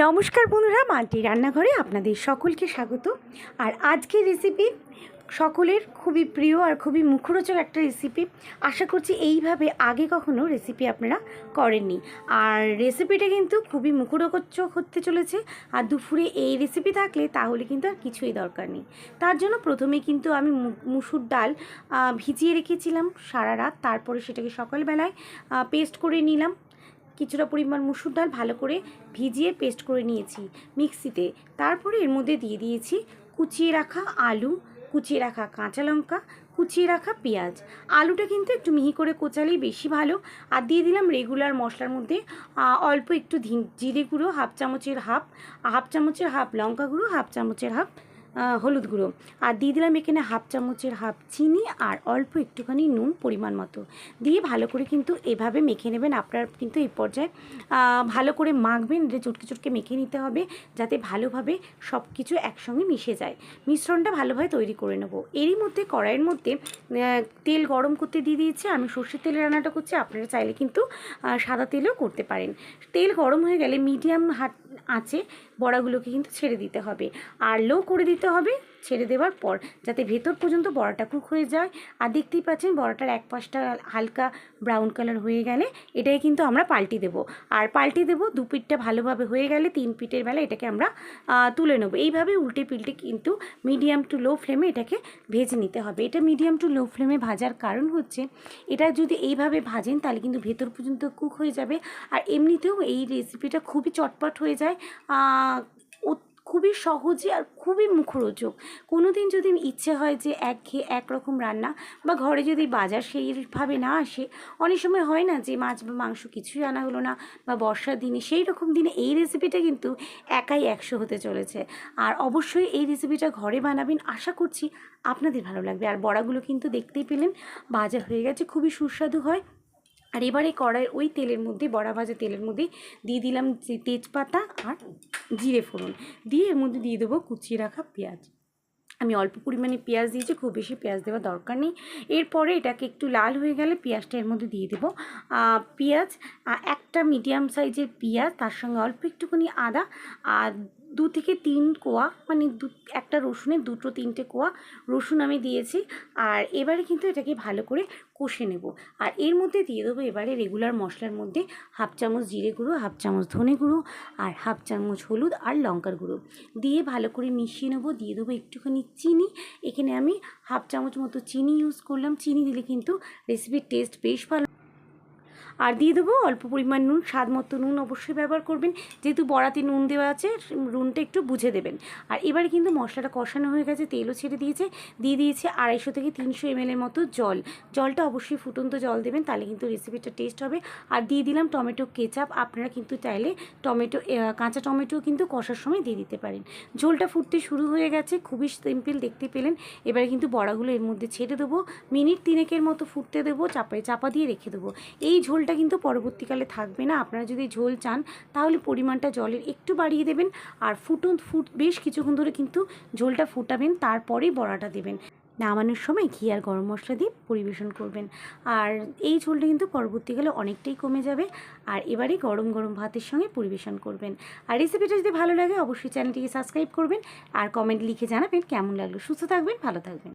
নমস্কার বন্ধুরা, মাল্টি রান্নাঘরে আপনাদের সকলকে স্বাগত। আর আজকের রেসিপি সকলের খুবই প্রিয় আর খুবই মুখরোচক একটা রেসিপি আশা করছি এইভাবে আগে কখনো রেসিপি আপনারা করেননি। আর রেসিপিটা কিন্তু খুবই মুখরোচক হতে চলেছে। আর দুপুরে এই রেসিপি থাকলে তাহলে কিন্তু আর কিছুই দরকার নেই। তার জন্য প্রথমে কিন্তু আমি মুসুর ডাল ভিজিয়ে রেখেছিলাম সারা রাত। তারপরে সেটাকে সকালবেলায় পেস্ট করে নিলাম। কিছুটা পরিমাণ মুসুর ডাল ভালো করে ভিজিয়ে পেস্ট করে নিয়েছি মিক্সিতে। তারপরে এর মধ্যে দিয়ে দিয়েছি কুচিয়ে রাখা আলু, কুচিয়ে রাখা কাঁচা লঙ্কা, কুচিয়ে রাখা পেঁয়াজ। আলুটা কিন্তু একটু মিহি করে কোচালেই বেশি ভালো। আর দিয়ে দিলাম রেগুলার মশলার মধ্যে অল্প একটু জিরে গুঁড়ো, হাফ চামচের হাফ হাফ চামচের হাফ লঙ্কা গুঁড়ো, হাফ চামচের হাফ হলুদ গুঁড়ো। আর দিয়ে দিলাম এখানে হাফ চামচের হাফ চিনি আর অল্প একটুখানি নুন পরিমাণ মতো। দিয়ে ভালো করে কিন্তু এভাবে মেখে নেবেন। আপনার কিন্তু এই পর্যায়ে ভালো করে মাখবেন। এটা চটকে চটকে মেখে নিতে হবে যাতে ভালোভাবে সব কিছু একসঙ্গে মিশে যায়। মিশ্রণটা ভালোভাবে তৈরি করে নেব। এরই মধ্যে কড়াইয়ের মধ্যে তেল গরম করতে দিয়ে দিয়েছি। আমি সর্ষের তেলে রান্নাটা করছি। আপনারা চাইলে কিন্তু সাদা তেলেও করতে পারেন। তেল গরম হয়ে গেলে মিডিয়াম হাট আঁচে বড়াগুলোকে কিন্তু ছেড়ে দিতে হবে। আর লো করে দিতে হবে, ছেড়ে দেওয়ার পর, যাতে ভেতর পর্যন্ত বড়াটা কুক হয়ে যায়। আর দেখতেই পাচ্ছেন, বড়াটার এক পাশটা হালকা ব্রাউন কালার হয়ে গেলে এটাই কিন্তু আমরা পাল্টি দেবো। আর পাল্টি দেবো দু পিঠটা ভালোভাবে হয়ে গেলে তিন পিঠের বেলা এটাকে আমরা তুলে নেব। এইভাবে উল্টে পিল্টে কিন্তু মিডিয়াম টু লো ফ্লেমে এটাকে ভেজে নিতে হবে। এটা মিডিয়াম টু লো ফ্লেমে ভাজার কারণ হচ্ছে, এটা যদি এইভাবে ভাজেন তাহলে কিন্তু ভেতর পর্যন্ত কুক হয়ে যাবে। আর এমনিতেও এই রেসিপিটা খুবই চটপট হয়ে যায়। খুবই সহজে আর খুবই মুখরোচক। কোনো দিন যদি ইচ্ছে হয় যে এক ঘেয়ে একরকম রান্না বা ঘরে যদি বাজার সেইভাবে না আসে, অনেক সময় হয় না যে মাছ বা মাংস কিছুই আনা হলো না বা বর্ষার দিনে সেই রকম দিনে এই রেসিপিটা কিন্তু একাই একশো হতে চলেছে। আর অবশ্যই এই রেসিপিটা ঘরে বানাবেন আশা করছি আপনাদের ভালো লাগবে। আর বড়াগুলো কিন্তু দেখতেই পেলেন, ভাজা হয়ে গেছে, খুবই সুস্বাদু হয়। আর এবারে কড়াইয়ের ওই তেলের মধ্যে, বড়া ভাজা তেলের মধ্যে দিয়ে দিলাম যে তেজপাতা আর জিরে ফোড়ন। দিয়ে এর মধ্যে দিয়ে দেবো কুচিয়ে রাখা পেঁয়াজ। আমি অল্প পরিমাণে পেঁয়াজ দিয়েছি, খুব বেশি পেঁয়াজ দেওয়ার দরকার নেই। এরপরে এটাকে একটু লাল হয়ে গেলে পেঁয়াজটা এর মধ্যে দিয়ে দেবো। পেঁয়াজ একটা মিডিয়াম সাইজের পেঁয়াজ, তার সঙ্গে অল্প একটুখানি আদা আর দু থেকে তিন কোয়া মানে দু, একটা রসুনের দুটো তিনটে কোয়া রসুন আমি দিয়েছি। আর এবারে কিন্তু এটাকে ভালো করে কষে নেব। আর এর মধ্যে দিয়ে দেবো এবারে রেগুলার মশলার মধ্যে হাফ চামচ জিরে গুঁড়ো, হাফ চামচ ধনে গুঁড়ো, আর হাফ চামচ হলুদ আর লঙ্কার গুঁড়ো। দিয়ে ভালো করে মিশিয়ে নেব, দিয়ে দেবো একটুখানি চিনি। এখানে আমি হাফ চামচ মতো চিনি ইউজ করলাম। চিনি দিলে কিন্তু রেসিপির টেস্ট বেশ ভালো আর দিয়ে দেবো অল্প পরিমাণ নুন, স্বাদ মতো নুন অবশ্যই ব্যবহার করবেন। যেহেতু বড়াতে নুন দেওয়া আছে নুনটা একটু বুঝে দেবেন। আর এবারে কিন্তু মশলাটা কষানো হয়ে গেছে, তেলও ছেড়ে দিয়েছে। দিয়ে দিয়েছে আড়াইশো থেকে তিনশো এমএলের মতো জল। জলটা অবশ্যই ফুটন্ত জল দেবেন, তাহলে কিন্তু রেসিপিটা টেস্ট হবে। আর দিয়ে দিলাম টমেটো কেচাপ, আপনারা কিন্তু চাইলে টমেটো কাঁচা টমেটো কিন্তু কষার সময় দিয়ে দিতে পারেন। ঝোলটা ফুটতে শুরু হয়ে গেছে, খুবই সিম্পল দেখতে পেলেন। এবারে কিন্তু বড়াগুলো এর মধ্যে ছেড়ে দেবো। মিনিট তিনেকের মতো ফুটতে দেবো, চাপায় চাপা দিয়ে রেখে দেবো। এই ঝোলটা কিন্তু পরবর্তীকালে থাকবে না। আপনারা যদি ঝোল চান, তাহলে পরিমাণটা জলের একটু বাড়িয়ে দেবেন আর ফুটুন, ফুট, বেশ কিছুক্ষণ ধরে কিন্তু ঝোলটা ফুটাবেন, তারপরেই বড়াটা দেবেন। নামানোর সময় ঘি আর গরম মশলা দিয়ে পরিবেশন করবেন। আর এই ঝোলটা কিন্তু পরবর্তীকালে অনেকটাই কমে যাবে আর এবারে গরম গরম ভাতের সঙ্গে পরিবেশন করবেন। আর রেসিপিটা যদি ভালো লাগে, অবশ্যই চ্যানেলটিকে সাবস্ক্রাইব করবেন আর কমেন্ট লিখে জানাবেন কেমন লাগল। সুস্থ থাকবেন, ভালো থাকবেন।